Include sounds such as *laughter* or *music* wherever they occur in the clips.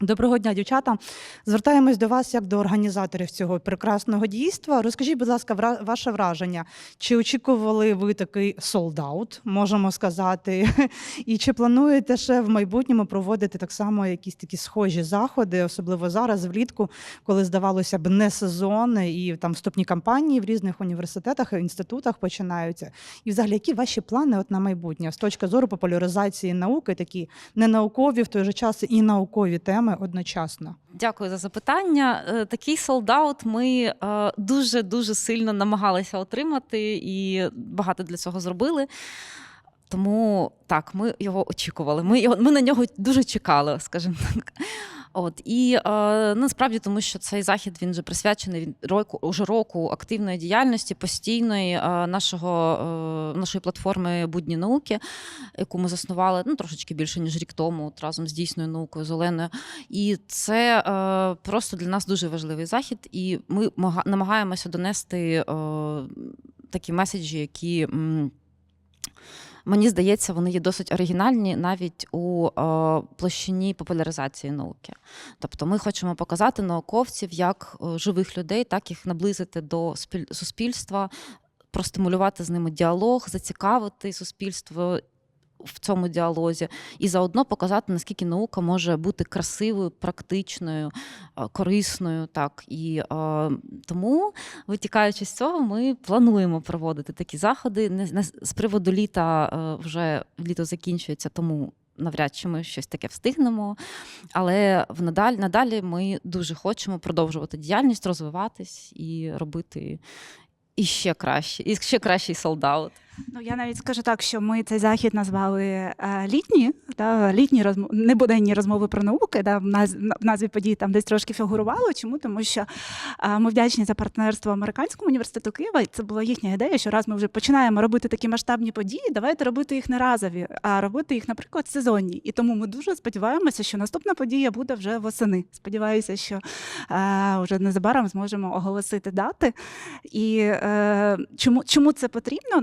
Доброго дня, дівчата. Звертаємось до вас як до організаторів цього прекрасного дійства. Розкажіть, будь ласка, ваше враження. Чи очікували ви такий солдат, можемо сказати? *laughs* І чи плануєте ще в майбутньому проводити так само якісь такі схожі заходи, особливо зараз, влітку, коли здавалося б не сезон, і там вступні кампанії в різних університетах і інститутах починаються? І взагалі, які ваші плани от на майбутнє з точки зору популяризації науки, такі ненаукові в той же час і наукові теми одночасно? Дякую за запитання. Е, Такий солдаут ми дуже дуже сильно намагалися отримати і багато для цього зробили. Тому так, ми його очікували. Ми його ми на нього дуже чекали, скажімо так. От і е, насправді, тому що цей захід він вже присвячений він року уже року активної діяльності постійної е, нашого е, нашої платформи будні науки, яку ми заснували ну трошечки більше ніж рік тому, от разом з дійсною наукою з Оленою. І це е, просто для нас дуже важливий захід, і ми намагаємося донести е, такі меседжі, які. м, Мені здається, вони є досить оригінальні навіть у е, площині популяризації науки. Тобто, ми хочемо показати науковців як е, живих людей, так їх наблизити до спіль- суспільства, простимулювати з ними діалог, зацікавити суспільство в цьому діалозі, і заодно показати, наскільки наука може бути красивою, практичною, е, корисною. Так і е, тому, витікаючи з цього, ми плануємо проводити такі заходи. Не, з приводу літа е, вже літо закінчується, тому. Навряд чи ми щось таке встигнемо, але в надалі, надалі ми дуже хочемо продовжувати діяльність, розвиватись і робити іще краще, і ще кращий солдат. Ну я навіть скажу так, що ми цей захід назвали е, літні, та літні розмови, небуденні розмови про науки. Да, в, наз, в назві події там десь трошки фігурувало. Чому? Тому що е, ми вдячні за партнерство американському університету Києва. Це була їхня ідея, що раз ми вже починаємо робити такі масштабні події, давайте робити їх не разові, а робити їх, наприклад, сезонні. І тому ми дуже сподіваємося, що наступна подія буде вже восени. Сподіваюся, що е, вже незабаром зможемо оголосити дати. І чому, чому це потрібно?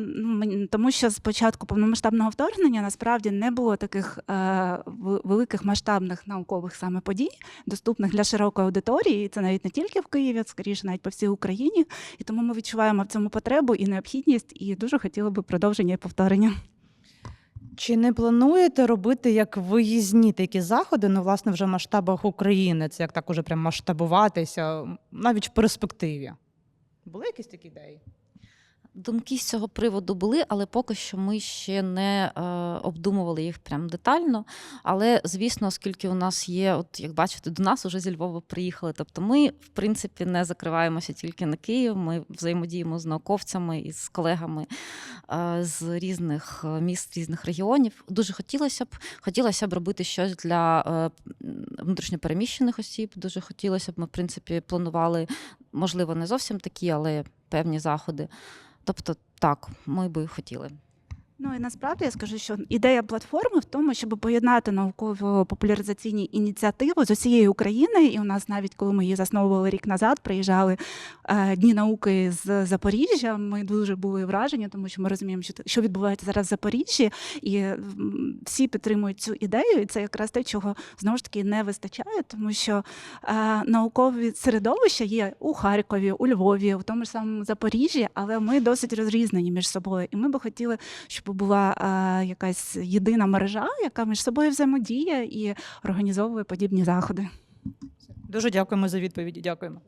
Тому що з початку повномасштабного вторгнення насправді не було таких е, великих масштабних наукових саме подій, доступних для широкої аудиторії. І це навіть не тільки в Києві, скоріше навіть по всій Україні. І тому ми відчуваємо в цьому потребу і необхідність, і дуже хотіли би продовження і повторення. Чи не плануєте робити як виїзні такі заходи, ну, власне, вже в масштабах України? Це як так уже прям масштабуватися, навіть в перспективі? Були якісь такі ідеї? Думки з цього приводу були, але поки що ми ще не е, обдумували їх прям детально. Але звісно, оскільки у нас є, от як бачите, до нас уже зі Львова приїхали. Тобто, ми, в принципі, не закриваємося тільки на Київ. Ми взаємодіємо з науковцями і з колегами е, з різних е, міст, різних регіонів. Дуже хотілося б хотілося б робити щось для е, внутрішньопереміщених осіб. Дуже хотілося б. Ми, в принципі, планували, можливо, не зовсім такі, але певні заходи. Тобто, так, ми би хотіли. Ну і насправді я скажу, що ідея платформи в тому, щоб поєднати науково-популяризаційні ініціативи з усієї України. І у нас навіть коли ми її засновували рік назад, приїжджали е, дні науки з Запоріжжя. Ми дуже були вражені, тому що ми розуміємо, що що відбувається зараз в Запоріжжі, і всі підтримують цю ідею. І це якраз те, чого знову ж таки не вистачає, тому що е, наукові середовища є у Харкові, у Львові, у тому ж самому Запоріжжі, але ми досить розрізнені між собою. І ми би хотіли, щоб була е, якась єдина мережа, яка між собою взаємодіє і організовує подібні заходи. Дуже дякуємо за відповіді. Дякуємо.